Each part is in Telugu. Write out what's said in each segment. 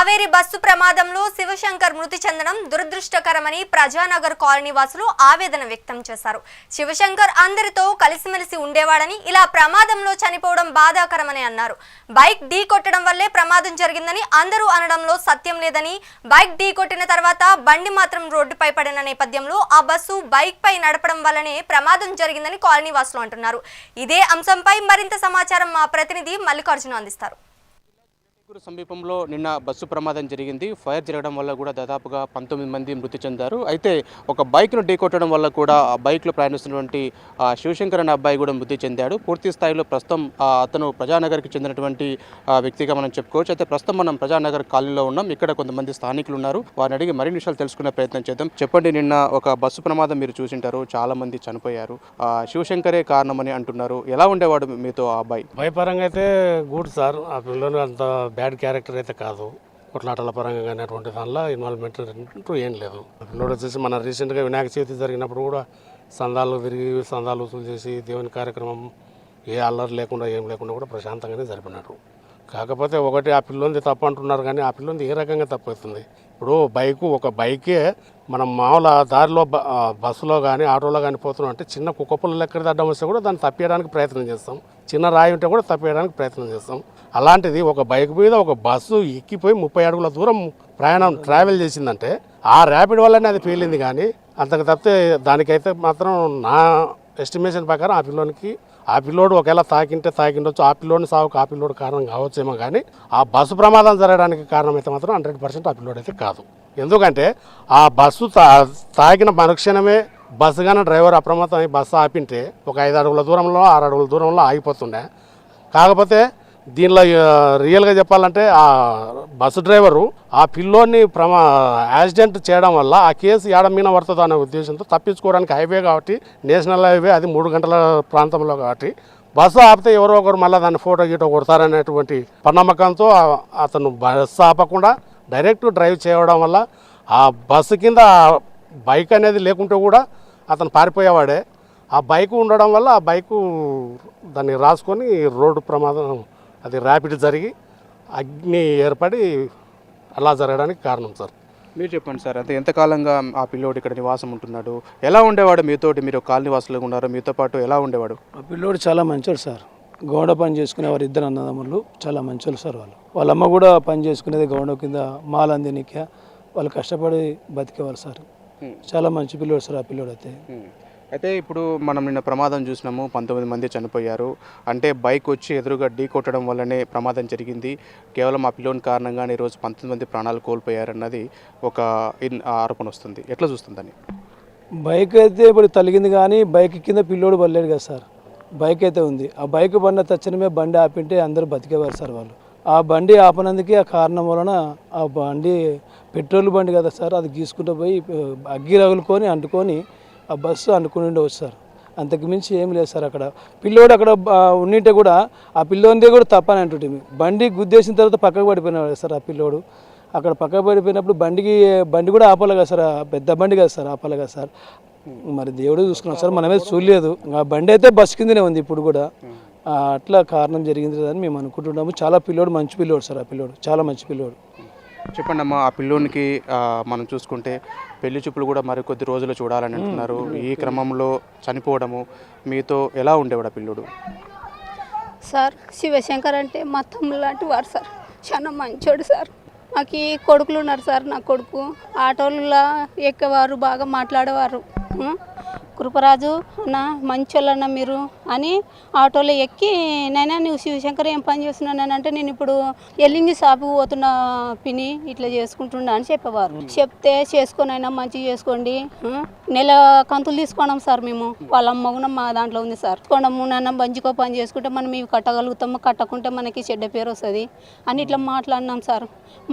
కావేరి బస్సు ప్రమాదంలో శివశంకర్ మృతి చెందడం దురదృష్టకరమని ప్రజానగర్ కాలనీ వాసులు ఆవేదన వ్యక్తం చేశారు. శివశంకర్ అందరితో కలిసిమెలిసి ఉండేవాడని ఇలా ప్రమాదంలో చనిపోవడం బాధాకరమని అన్నారు. బైక్ ఢీ కొట్టడం వల్లే ప్రమాదం జరిగిందని అందరూ అనడంలో సత్యం లేదని బైక్ ఢీ కొట్టిన తర్వాత బండి మాత్రం రోడ్డుపై పడిన నేపథ్యంలో ఆ బస్సు బైక్ పై నడపడం వల్లనే ప్రమాదం జరిగిందని కాలనీ వాసులు అంటున్నారు. ఇదే అంశంపై మరింత సమాచారం మా ప్రతినిధి మల్లికార్జున అందిస్తారు. చిత్తూరు సమీపంలో నిన్న బస్సు ప్రమాదం జరిగింది. ఫైర్ జరగడం వల్ల కూడా దాదాపుగా పంతొమ్మిది మంది మృతి చెందారు. అయితే ఒక బైక్ను ఢీకొట్టడం వల్ల కూడా ఆ బైక్లో ప్రయాణిస్తున్నటువంటి శివశంకర్ అనే అబ్బాయి కూడా మృతి చెందాడు. పూర్తి స్థాయిలో ప్రస్తుతం అతను ప్రజానగర్కి చెందినటువంటి వ్యక్తిగా మనం చెప్పుకోవచ్చు. అయితే ప్రస్తుతం మనం ప్రజానగర్ కాలనీలో ఉన్నాం. ఇక్కడ కొంతమంది స్థానికులు ఉన్నారు. వారిని అడిగి మరిన్ని విషయాలు తెలుసుకునే ప్రయత్నం చేద్దాం. చెప్పండి నిన్న ఒక బస్సు ప్రమాదం మీరు చూసింటారు. చాలా మంది చనిపోయారు. శివశంకరే కారణమని అంటున్నారు. ఎలా ఉండేవాడు మీతో ఆ అబ్బాయి? భయపరంగా అయితే గుడ్ సార్. ఆ పిల్లలు అంత బ్యాడ్ క్యారెక్టర్ అయితే కాదు. కొట్లాటల పరంగా కానీ అటువంటి దానిలో ఇన్వాల్వ్మెంట్ అంటూ ఏం లేదు. ఆ పిల్లోడు వచ్చేసి మన రీసెంట్గా వినాయక చవితి జరిగినప్పుడు కూడా సందాలు తిరిగి సందాలు వసూలు చేసి దేవుని కార్యక్రమం ఏ అల్లరి లేకుండా ఏం లేకుండా కూడా ప్రశాంతంగానే జరిపినారు. కాకపోతే ఒకటి ఆ పిల్లోంది తప్పు అంటున్నారు కానీ ఆ పిల్లోంది ఏ రకంగా తప్పు అవుతుంది? ఇప్పుడు బైకు ఒక బైకే మనం మామూలు దారిలో బస్సులో కానీ ఆటోలో కానీ పోతున్నాం అంటే చిన్న కుక్కపుల్ల ఎక్కడ అడ్డం వస్తే కూడా దాన్ని తప్పేయడానికి ప్రయత్నం చేస్తాం. చిన్న రాయి ఉంటే కూడా తప్పేయడానికి ప్రయత్నం చేస్తాం. అలాంటిది ఒక బైక్ మీద ఒక బస్సు ఎక్కిపోయి ముప్పై అడుగుల దూరం ప్రయాణం ట్రావెల్ చేసిందంటే ఆ ర్యాపిడ్ వల్లనే అది పేలింది కానీ అంతకు తప్పితే దానికైతే మాత్రం నా ఎస్టిమేషన్ ప్రకారం ఆ పిల్లోనికి ఆ పిల్లోడు ఒకవేళ తాకింటే తాకిండొచ్చు ఆ పిల్లోని సాగుకు ఆ పిల్లోడు కారణం కావచ్చేమో కానీ ఆ బస్సు ప్రమాదం జరగడానికి కారణం అయితే మాత్రం హండ్రెడ్ పర్సెంట్ ఆ పిల్లోడు అయితే కాదు. ఎందుకంటే ఆ బస్సు తా తాకిన మరుక్షణమే బస్సు కానీ డ్రైవర్ అప్రమత్తం అయి బస్సు ఆపింటే ఒక ఐదు అడుగుల దూరంలో ఆరు అడుగుల దూరంలో ఆగిపోతుండే. కాకపోతే దీనిలో రియల్గా చెప్పాలంటే ఆ బస్సు డ్రైవరు ఆ పిల్లోని ప్రమా యాక్సిడెంట్ చేయడం వల్ల ఆ కేసు ఏడ మీద పడుతుంది అనే ఉద్దేశంతో తప్పించుకోవడానికి హైవే కాబట్టి నేషనల్ హైవే అది మూడు గంటల ప్రాంతంలో కాబట్టి బస్సు ఆపితే ఎవరో ఒకరు మళ్ళీ దాన్ని ఫోటో గీటో కొడతారనేటువంటి పనమ్మకంతో అతను బస్సు ఆపకుండా డైరెక్ట్ డ్రైవ్ చేయడం వల్ల ఆ బస్సు కింద బైక్ అనేది లేకుంటే కూడా అతను పారిపోయేవాడే. ఆ బైక్ ఉండడం వల్ల ఆ బైకు దాన్ని రాసుకొని రోడ్డు ప్రమాదం అది ర్యాపిడ్ జరిగి అగ్ని ఏర్పడి అలా జరగడానికి కారణం సార్. మీరు చెప్పండి సార్ అంటే ఎంతకాలంగా ఆ పిల్లోడు ఇక్కడ నివాసం ఉంటున్నాడు? ఎలా ఉండేవాడు మీతోటి? మీరు కాలనీ వాసులుగా ఉన్నారు? మీతో పాటు ఎలా ఉండేవాడు? ఆ పిల్లోడు చాలా మంచోడు సార్. గౌడ పని చేసుకునే వారు ఇద్దరు అన్నదమ్ములు చాలా మంచోళ్ళు సార్ వాళ్ళు. వాళ్ళ అమ్మ కూడా పని చేసుకునేది గౌడ కింద మాలందినిక వాళ్ళు కష్టపడి బతికేవాళ్ళు సార్. చాలా మంచి పిల్లోడు సార్ ఆ పిల్లోడు అయితే. అయితే ఇప్పుడు మనం నిన్న ప్రమాదం చూసినాము పంతొమ్మిది మంది చనిపోయారు. అంటే బైక్ వచ్చి ఎదురుగా ఢీ కొట్టడం వల్లనే ప్రమాదం జరిగింది. కేవలం ఆ పిల్లోని కారణంగానే ఈరోజు పంతొమ్మిది మంది ప్రాణాలు కోల్పోయారన్నది ఒక ఆరోపణ వస్తుంది. ఎట్లా చూస్తుందని బైక్ అయితే ఇప్పుడు తలిగింది కానీ బైక్ కింద పిల్లోడు పడలేడు కదా సార్. బైక్ అయితే ఉంది. ఆ బైక్ పడిన తక్షణమే బండి ఆపింటే అందరూ బతికేవారు సార్ వాళ్ళు. ఆ బండి ఆపనందుకే ఆ కారణం వలన ఆ బండి పెట్రోల్ బండి కదా సార్ అది గీసుకుంటూ పోయి అగ్గి రగులుకొని అంటుకొని ఆ బస్సు అనుకుని ఉండవచ్చు సార్. అంతకు మించి ఏం లేదు సార్ అక్కడ. పిల్లోడు అక్కడ ఉండింటే కూడా ఆ పిల్లోనిదే కూడా తప్పని అంటుంటే బండి గుద్దేసిన తర్వాత పక్కకు పడిపోయినాడు సార్ ఆ పిల్లోడు. అక్కడ పక్కకు పడిపోయినప్పుడు బండికి బండి కూడా ఆపాలి కదా సార్ పెద్ద బండి కదా సార్ ఆపాలి కదా సార్. మరి దేవుడు చూసుకున్నాం సార్ మనమే చూడలేదు. ఆ బండి అయితే బస్ కిందనే ఉంది ఇప్పుడు కూడా. అట్లా కారణం జరిగింది అని మేము అనుకుంటున్నాము. చాలా పిల్లోడు మంచి పిల్లోడు సార్ ఆ పిల్లోడు. చాలా మంచి పిల్లోడు. చెప్పండి అమ్మా ఆ పిల్లోనికి మనం చూసుకుంటే పెళ్ళి చూపులు కూడా మరి కొద్ది రోజులు చూడాలని అంటున్నారు. ఈ క్రమంలో చనిపోవడము మీతో ఎలా ఉండేవాడు ఆ పిల్లోడు? సార్ శివశంకర్ అంటే మా తమ్ముడు లాంటి వారు సార్. చాలా మంచోడు సార్. నాకు ఈ కొడుకులు ఉన్నారు సార్ నా కొడుకు. ఆటోలలో ఎక్కేవారు బాగా మాట్లాడేవారు? కృపరాజు అన్న మంచోళ్ళన్న మీరు అని ఆటోలో ఎక్కి నైనా నువ్వు శివశంకర్ ఏం పని చేస్తున్నాను అంటే నేను ఇప్పుడు ఎల్లింగి షాపు పోతున్న పిని ఇట్లా చేసుకుంటున్నా అని చెప్పేవారు. చెప్తే చేసుకొనైనా మంచిగా చేసుకోండి? నెల కంతులు తీసుకున్నాం సార్ మేము. వాళ్ళ అమ్మ కూడా మా దాంట్లో ఉంది సార్. తీసుకోవడము నాన్న మంచిగా పని చేసుకుంటే మనం ఇవి కట్టగలుగుతాము. కట్టకుంటే మనకి చెడ్డ పేరు వస్తుంది అని ఇట్లా మాట్లాడినాం సార్.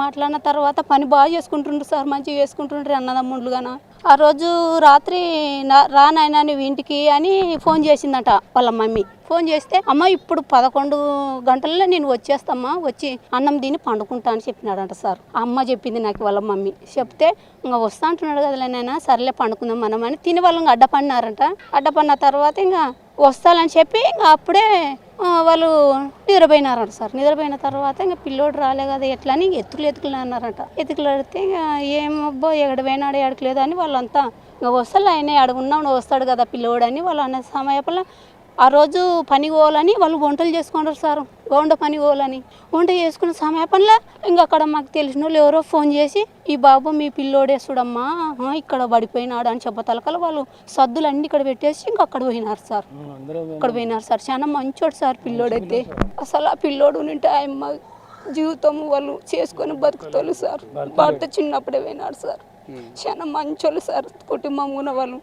మాట్లాడిన తర్వాత పని బాగా చేసుకుంటుండ్రు సార్. మంచిగా చేసుకుంటుండ్రు అన్నదమ్ముళ్ళు గాన. ఆ రోజు రాత్రి నా- రా నాయనా నువ్వు ఇంటికి అని ఫోన్ చేసిందట వాళ్ళ మమ్మీ. ఫోన్ చేస్తే అమ్మ ఇప్పుడు పదకొండు గంటల్లో నేను వచ్చేస్తామ్మా వచ్చి అన్నం తిని పండుకుంటా అని చెప్పినాడంట సార్. అమ్మ చెప్పింది నాకు వాళ్ళ మమ్మీ. చెప్తే ఇంకా వస్తా అంటున్నాడు కదా నాయన సర్లే పండుకుందాం మనం అని తిని వాళ్ళు ఇంకా అడ్డపడినారంట. అడ్డపడిన తర్వాత ఇంకా వస్తాలని చెప్పి ఇంకా అప్పుడే వాళ్ళు నిద్రపోయినారంట సార్. నిద్రపోయిన తర్వాత ఇంకా పిల్లోడు రాలే కదా ఎట్లా అని ఎత్తుకులు ఎత్తుకులు అన్నారంట. ఎత్తుకులు అడిగితే ఇంకా ఏమబ్బో ఎక్కడ పోయినాడు ఎడకలేదు అని వాళ్ళంతా ఇంకా వస్తాడు ఆయన ఆడ వస్తాడు కదా పిల్లోడు అని వాళ్ళు అన్న సమయపల ఆ రోజు పని పోవాలని వాళ్ళు వంటలు చేసుకుంటారు సార్. గౌండ పని పోవాలని. వంట చేసుకున్న సమయపంలో ఇంకా అక్కడ మాకు తెలిసిన వాళ్ళు ఎవరో ఫోన్ చేసి ఈ బాబు మీ పిల్లోడే చూడమ్మా ఆ, ఇక్కడ పడిపోయినాడు అని చెప్పతలకల వాళ్ళు సద్దులు అన్ని ఇక్కడ పెట్టేసి ఇంకా అక్కడ పోయినారు సార్. అక్కడ పోయినారు సార్. చాలా మంచోడు సార్ పిల్లోడైతే. అసలు ఆ పిల్లోడు ఉంటే ఆయమ్మ జీవితం వాళ్ళు చేసుకొని బతుకుతారు సార్. భర్త చిన్నప్పుడే పోయినాడు సార్. చాలా మంచోళ్ళు సార్ కుటుంబం ఉన్న వాళ్ళు.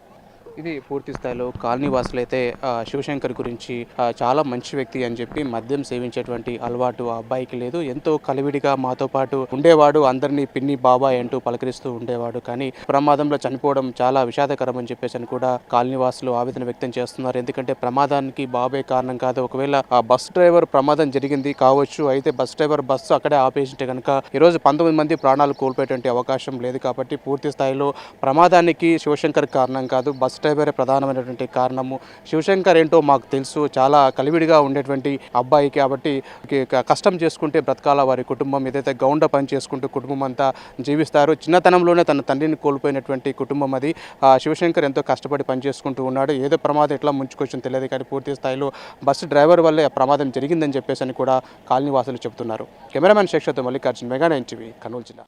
ఇది పూర్తి స్థాయిలో కాలనీ వాసులు అయితే శివశంకర్ గురించి చాలా మంచి వ్యక్తి అని చెప్పి మద్యం సేవించేటువంటి అలవాటు ఆ అబ్బాయికి లేదు. ఎంతో కలివిడిగా మాతో పాటు ఉండేవాడు అందరినీ పిన్ని బాబాయ్ అంటూ పలకరిస్తూ ఉండేవాడు. కానీ ప్రమాదంలో చనిపోవడం చాలా విషాదకరం అని చెప్పేసి అని కూడా కాలనీ వాసులు ఆవేదన వ్యక్తం చేస్తున్నారు. ఎందుకంటే ప్రమాదానికి బాబాయ్ కారణం కాదు. ఒకవేళ ఆ బస్ డ్రైవర్ ప్రమాదం జరిగింది కావచ్చు అయితే బస్ డ్రైవర్ బస్సు అక్కడే ఆపేసింటే కనుక ఈరోజు పంతొమ్మిది మంది ప్రాణాలు కోల్పోయేటువంటి అవకాశం లేదు. కాబట్టి పూర్తి స్థాయిలో ప్రమాదానికి శివశంకర్ కారణం కాదు. బస్ డ్రైవరే ప్రధానమైనటువంటి కారణము. శివశంకర్ ఏంటో మాకు తెలుసు. చాలా కలివిడిగా ఉండేటువంటి అబ్బాయి కాబట్టి కష్టం చేసుకుంటే బ్రతకాల వారి కుటుంబం. ఏదైతే గౌండ పని చేసుకుంటూ కుటుంబం అంతా జీవిస్తారు. చిన్నతనంలోనే తన తండ్రిని కోల్పోయినటువంటి కుటుంబం అది. శివశంకర్ ఎంతో కష్టపడి పని చేసుకుంటూ ఉన్నాడు. ఏదో ప్రమాదం ఎట్లా ముంచుకొచ్చిందో తెలియదు కానీ పూర్తి స్థాయిలో బస్సు డ్రైవర్ వల్లే ఆ ప్రమాదం జరిగిందని చెప్పేసి అని కూడా కాలనీవాసులు చెబుతున్నారు. కెమెరామెన్ శేక్షతో మల్లికార్జున్ మెగా ఎన్టీవీ కర్నూలు జిల్లా.